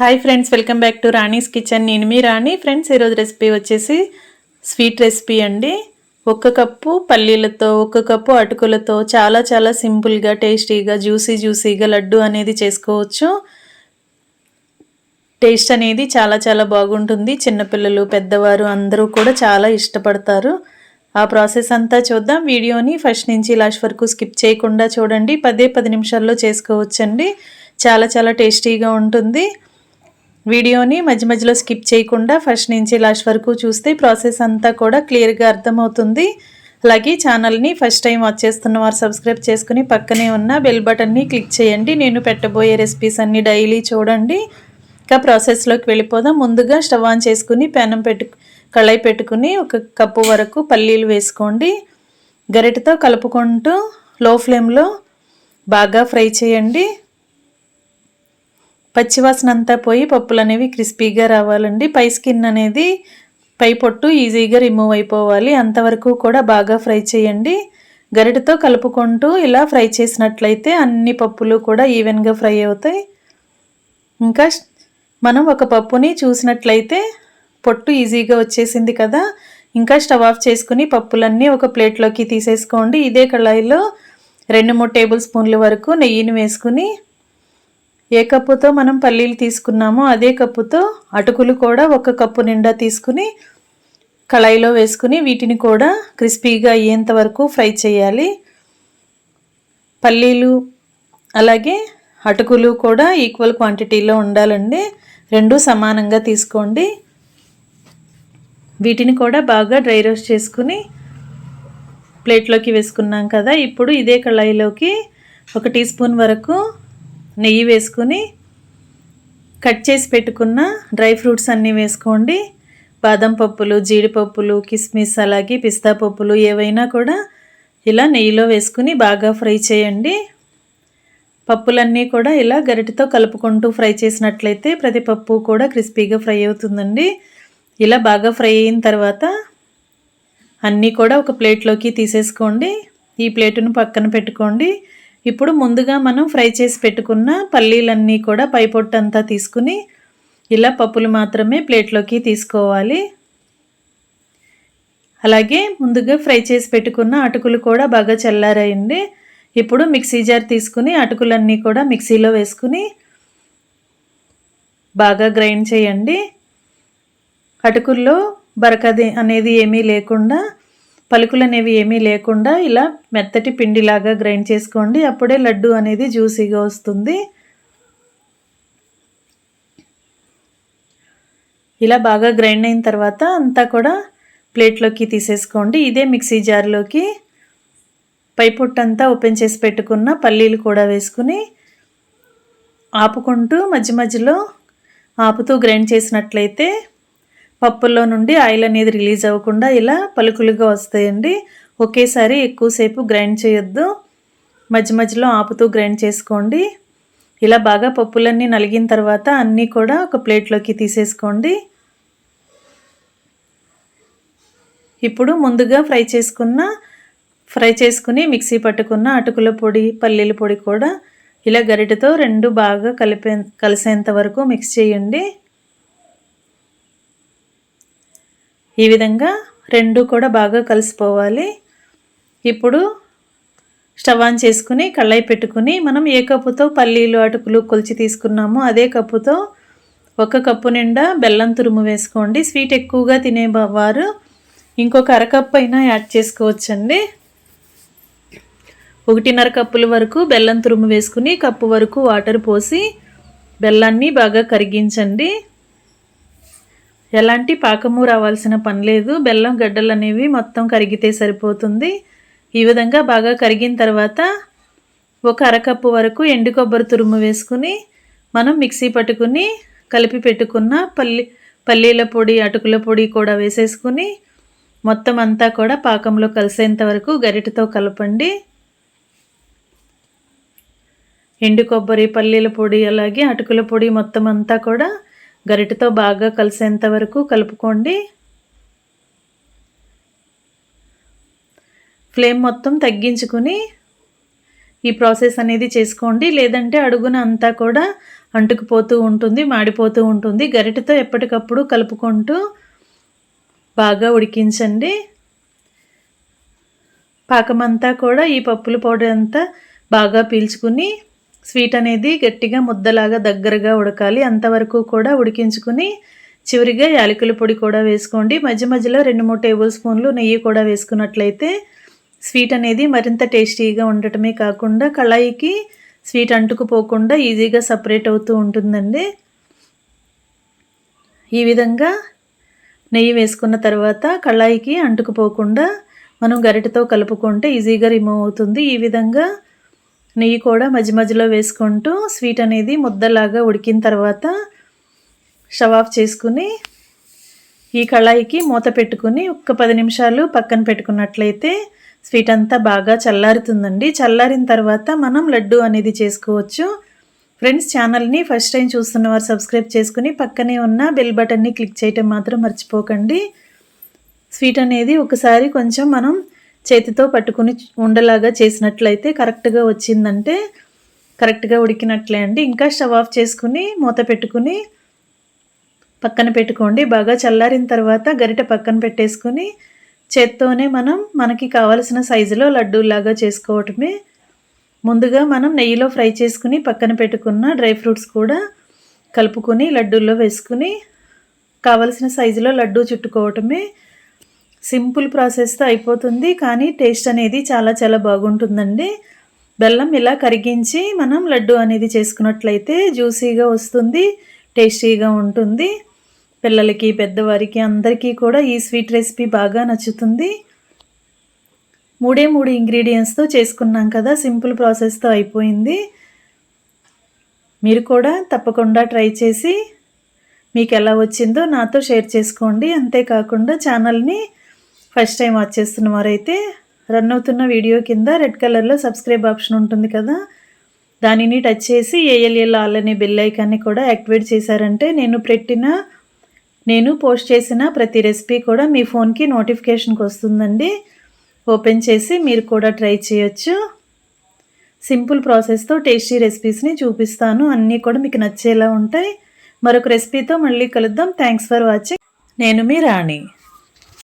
Hi friends welcome back to Rani's kitchen నేను మీ Rani. Friends ఈరోజు రెసిపీ వచ్చేసి స్వీట్ రెసిపీ అండి. ఒక్క కప్పు పల్లీలతో ఒక్క కప్పు అటుకులతో చాలా చాలా సింపుల్గా టేస్టీగా జ్యూసీ జ్యూసీగా లడ్డు అనేది చేసుకోవచ్చు. టేస్ట్ అనేది చాలా చాలా బాగుంటుంది. చిన్నపిల్లలు పెద్దవారు అందరూ కూడా చాలా ఇష్టపడతారు. ఆ ప్రాసెస్ అంతా చూద్దాం. వీడియోని ఫస్ట్ నుంచి లాస్ట్ వరకు స్కిప్ చేయకుండా చూడండి. పదే పది నిమిషాల్లో చేసుకోవచ్చండి. చాలా చాలా టేస్టీగా ఉంటుంది. వీడియోని మధ్య మధ్యలో స్కిప్ చేయకుండా ఫస్ట్ నుంచి లాస్ట్ వరకు చూస్తే ప్రాసెస్ అంతా కూడా క్లియర్గా అర్థమవుతుంది. అలాగే ఛానల్ని ఫస్ట్ టైం వాచ్ చేస్తున్న వారు సబ్స్క్రైబ్ చేసుకుని పక్కనే ఉన్న బెల్ బటన్ని క్లిక్ చేయండి. నేను పెట్టబోయే రెసిపీస్ అన్నీ డైలీ చూడండి. ఇంకా ప్రాసెస్లోకి వెళ్ళిపోదాం. ముందుగా స్టవ్ ఆన్ చేసుకుని పెనం పెట్టు కళాయి పెట్టుకుని ఒక కప్పు వరకు పల్లీలు వేసుకోండి. గరిటతో కలుపుకుంటూ లో ఫ్లేమ్లో బాగా ఫ్రై చేయండి. పచ్చివాసన అంతా పోయి పప్పులు అనేవి క్రిస్పీగా రావాలండి. పై స్కిన్ అనేది పై పొట్టు ఈజీగా రిమూవ్ అయిపోవాలి. అంతవరకు కూడా బాగా ఫ్రై చేయండి. గరిటతో కలుపుకుంటూ ఇలా ఫ్రై చేసినట్లయితే అన్ని పప్పులు కూడా ఈవెన్గా ఫ్రై అవుతాయి. ఇంకా మనం ఒక పప్పుని చూసినట్లయితే పొట్టు ఈజీగా వచ్చేసింది కదా. ఇంకా స్టవ్ ఆఫ్ చేసుకుని పప్పులన్నీ ఒక ప్లేట్లోకి తీసేసుకోండి. ఇదే కళాయిలో రెండు మూడు టేబుల్ స్పూన్ల వరకు నెయ్యిని వేసుకుని ఏ కప్పుతో మనం పల్లీలు తీసుకున్నామో అదే కప్పుతో అటుకులు కూడా ఒక కప్పు నిండా తీసుకుని కళాయిలో వేసుకుని వీటిని కూడా క్రిస్పీగా అయ్యేంత వరకు ఫ్రై చేయాలి. పల్లీలు అలాగే అటుకులు కూడా ఈక్వల్ క్వాంటిటీలో ఉండాలండి. రెండు సమానంగా తీసుకోండి. వీటిని కూడా బాగా డ్రై రోస్ట్ చేసుకుని ప్లేట్లోకి వేసుకున్నాం కదా ఇప్పుడు ఇదే కళాయిలోకి ఒక టీ స్పూన్ వరకు నెయ్యి వేసుకుని కట్ చేసి పెట్టుకున్న డ్రై ఫ్రూట్స్ అన్నీ వేసుకోండి. బాదం పప్పులు జీడిపప్పులు కిస్మిస్ అలాగే పిస్తా పప్పులు ఏవైనా కూడా ఇలా నెయ్యిలో వేసుకుని బాగా ఫ్రై చేయండి. పప్పులన్నీ కూడా ఇలా గరిటతో కలుపుకుంటూ ఫ్రై చేసినట్లయితే ప్రతి పప్పు కూడా క్రిస్పీగా ఫ్రై అవుతుందండి. ఇలా బాగా ఫ్రై అయిన తర్వాత అన్నీ కూడా ఒక ప్లేట్లోకి తీసేసుకోండి. ఈ ప్లేటును పక్కన పెట్టుకోండి. ఇప్పుడు ముందుగా మనం ఫ్రై చేసి పెట్టుకున్న పల్లీలన్నీ కూడా పైపొట్టంతా తీసుకుని ఇలా పప్పులు మాత్రమే ప్లేట్లోకి తీసుకోవాలి. అలాగే ముందుగా ఫ్రై చేసి పెట్టుకున్న అటుకులు కూడా బాగా చల్లారాయండి ఇప్పుడు మిక్సీ జార్ తీసుకుని అటుకులన్నీ కూడా మిక్సీలో వేసుకుని బాగా గ్రైండ్ చేయండి. అటుకుల్లో బరకది అనేది ఏమీ లేకుండా పలుకులు అనేవి ఏమీ లేకుండా ఇలా మెత్తటి పిండిలాగా గ్రైండ్ చేసుకోండి. అప్పుడే లడ్డు అనేది జ్యూసీగా వస్తుంది. ఇలా బాగా గ్రైండ్ అయిన తర్వాత అంతా కూడా ప్లేట్లోకి తీసేసుకోండి. ఇదే మిక్సీ జార్లోకి పై పొట్టంతా ఓపెన్ చేసి పెట్టుకున్న పల్లీలు కూడా వేసుకుని ఆపుకుంటూ మధ్య మధ్యలో ఆపుతూ గ్రైండ్ చేసినట్లయితే పప్పుల్లో నుండి ఆయిల్ అనేది రిలీజ్ అవ్వకుండా ఇలా పలుకులుగా వస్తాయండి. ఒకేసారి ఎక్కువసేపు గ్రైండ్ చేయొద్దు. మధ్య మధ్యలో ఆపుతూ గ్రైండ్ చేసుకోండి. ఇలా బాగా పప్పులన్నీ నలిగిన తర్వాత అన్నీ కూడా ఒక ప్లేట్లోకి తీసేసుకోండి. ఇప్పుడు ముందుగా ఫ్రై చేసుకున్న ఫ్రై చేసుకుని మిక్సీ పట్టుకున్న అటుకుల పొడి పల్లీల పొడి కూడా ఇలా గరిటతో రెండు బాగా కలిపే కలిసేంత వరకు మిక్స్ చేయండి. ఈ విధంగా రెండు కూడా బాగా కలిసిపోవాలి. ఇప్పుడు స్టవ్ ఆన్ చేసుకుని కళ్ళాయి పెట్టుకుని మనం ఏ కప్పుతో పల్లీలు అటుకులు కొలిచి తీసుకున్నామో అదే కప్పుతో ఒక కప్పు నిండా బెల్లం తురుము వేసుకోండి. స్వీట్ ఎక్కువగా తినేవారు ఇంకొక అరకప్పు అయినా యాడ్ చేసుకోవచ్చండి. ఒకటిన్నర కప్పుల వరకు బెల్లం తురుము వేసుకుని కప్పు వరకు వాటర్ పోసి బెల్లాన్ని బాగా కరిగించండి. ఎలాంటి పాకము రావాల్సిన పని లేదు. బెల్లం గడ్డలు అనేవి మొత్తం కరిగితే సరిపోతుంది. ఈ విధంగా బాగా కరిగిన తర్వాత ఒక అరకప్పు వరకు ఎండు కొబ్బరి తురుము వేసుకుని మనం మిక్సీ పట్టుకుని కలిపి పెట్టుకున్న పల్లి పల్లీల పొడి అటుకుల పొడి కూడా వేసేసుకుని మొత్తం అంతా కూడా పాకంలో కలిసేంత వరకు గరిటతో కలపండి. ఎండు కొబ్బరి పల్లీల పొడి అలాగే అటుకుల పొడి మొత్తం అంతా కూడా గరిటతో బాగా కలిసేంత వరకు కలుపుకోండి. ఫ్లేమ్ మొత్తం తగ్గించుకుని ఈ ప్రాసెస్ అనేది చేసుకోండి. లేదంటే అడుగున అంతా కూడా అంటుకుపోతూ ఉంటుంది మాడిపోతూ ఉంటుంది. గరిటతో ఎప్పటికప్పుడు కలుపుకుంటూ బాగా ఉడికించండి. పాకమంతా కూడా ఈ పప్పుల పౌడర్ అంతా బాగా పీల్చుకుని స్వీట్ అనేది గట్టిగా ముద్దలాగా దగ్గరగా ఉడకాలి. అంతవరకు కూడా ఉడికించుకుని చివరిగా యాలకుల పొడి కూడా వేసుకోండి. మధ్య మధ్యలో రెండు మూడు టేబుల్ స్పూన్లు నెయ్యి కూడా వేసుకున్నట్లయితే స్వీట్ అనేది మరింత టేస్టీగా ఉండటమే కాకుండా కళాయికి స్వీట్ అంటుకుపోకుండా ఈజీగా సపరేట్ అవుతూ ఉంటుందండి. ఈ విధంగా నెయ్యి వేసుకున్న తర్వాత కళాయికి అంటుకుపోకుండా మనం గరిటతో కలుపుకుంటే ఈజీగా రిమూవ్ అవుతుంది. ఈ విధంగా నెయ్యి కూడా మధ్య మధ్యలో వేసుకుంటూ స్వీట్ అనేది ముద్దలాగా ఉడికిన తర్వాత షవ్ ఆఫ్ చేసుకుని ఈ కళాయికి మూత పెట్టుకుని ఒక్క పది నిమిషాలు పక్కన పెట్టుకున్నట్లయితే స్వీట్ అంతా బాగా చల్లారుతుందండి. చల్లారిన తర్వాత మనం లడ్డు అనేది చేసుకోవచ్చు. ఫ్రెండ్స్ ఛానల్ని ఫస్ట్ టైం చూస్తున్న వారు సబ్స్క్రైబ్ చేసుకుని పక్కనే ఉన్న బెల్ బటన్ని క్లిక్ చేయటం మాత్రం మర్చిపోకండి. స్వీట్ అనేది ఒకసారి కొంచెం మనం చేతితో పట్టుకుని ఉండలాగా చేసినట్లయితే కరెక్ట్గా వచ్చిందంటే కరెక్ట్గా ఉడికినట్లే అండి. ఇంకా స్టవ్ ఆఫ్ చేసుకుని మూత పెట్టుకుని పక్కన పెట్టుకోండి. బాగా చల్లారిన తర్వాత గరిట పక్కన పెట్టేసుకుని చేత్తోనే మనం మనకి కావలసిన సైజులో లడ్డూలాగా చేసుకోవటమే. ముందుగా మనం నెయ్యిలో ఫ్రై చేసుకుని పక్కన పెట్టుకున్న డ్రై ఫ్రూట్స్ కూడా కలుపుకొని లడ్డూల్లో వేసుకుని కావలసిన సైజులో లడ్డూ చుట్టుకోవటమే. సింపుల్ ప్రాసెస్తో అయిపోతుంది కానీ టేస్ట్ అనేది చాలా చాలా బాగుంటుందండి. బెల్లం ఇలా కరిగించి మనం లడ్డు అనేది చేసుకున్నట్లయితే జ్యూసీగా వస్తుంది టేస్టీగా ఉంటుంది. పిల్లలకి పెద్దవారికి అందరికీ కూడా ఈ స్వీట్ రెసిపీ బాగా నచ్చుతుంది. మూడే మూడు ఇంగ్రీడియంట్స్తో చేసుకున్నాం కదా సింపుల్ ప్రాసెస్తో అయిపోయింది. మీరు కూడా తప్పకుండా ట్రై చేసి మీకు ఎలా వచ్చిందో నాతో షేర్ చేసుకోండి. అంతేకాకుండా ఛానల్ని ఫస్ట్ టైం వాచ్ చేస్తున్న వారైతే రన్ అవుతున్న వీడియో కింద రెడ్ కలర్లో సబ్స్క్రైబ్ ఆప్షన్ ఉంటుంది కదా? దానిని టచ్ చేసి ఏఎల్ఎల్ ఆల్ అనే బెల్ ఐకాన్ని కూడా యాక్టివేట్ చేశారంటే నేను పెట్టిన నేను పోస్ట్ చేసిన ప్రతి రెసిపీ కూడా మీ ఫోన్కి నోటిఫికేషన్కి వస్తుందండి. ఓపెన్ చేసి మీరు కూడా ట్రై చేయొచ్చు. సింపుల్ ప్రాసెస్తో టేస్టీ రెసిపీస్ని చూపిస్తాను. అన్నీ కూడా మీకు నచ్చేలా ఉంటాయి. మరొక రెసిపీతో మళ్ళీ కలుద్దాం. థ్యాంక్స్ ఫర్ వాచింగ్ నేను మీ రాణి.